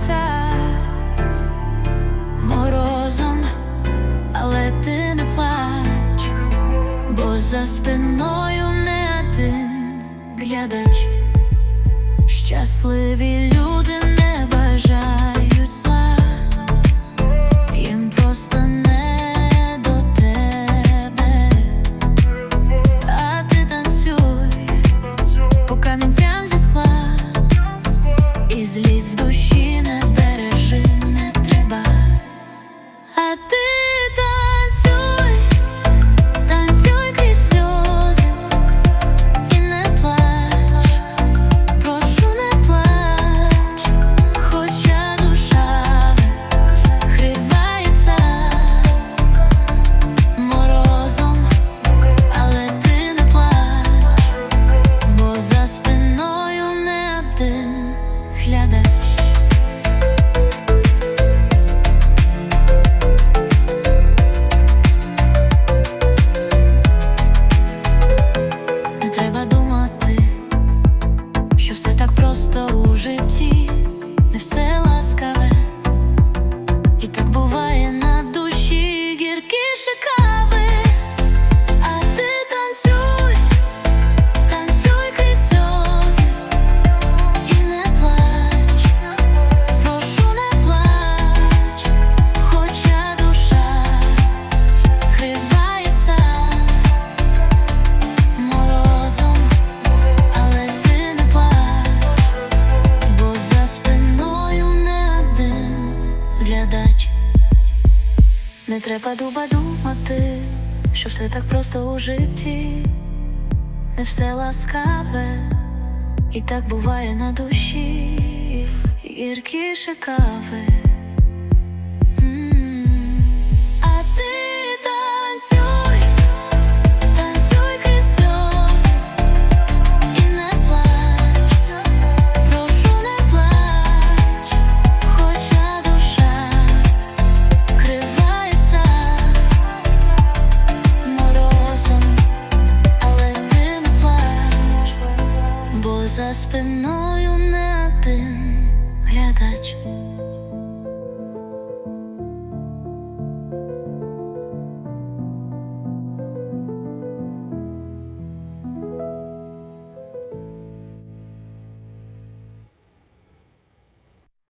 серця морозом, але ти не плач, бо за спиною не один глядач, щасливі люди не бажають. Що все так просто у житті, не все ласкаве, і так буває Треба дуба думати, що все так просто у житті, не все ласкаве, і так буває на душі, гіркіше кави. за спиною не один глядач.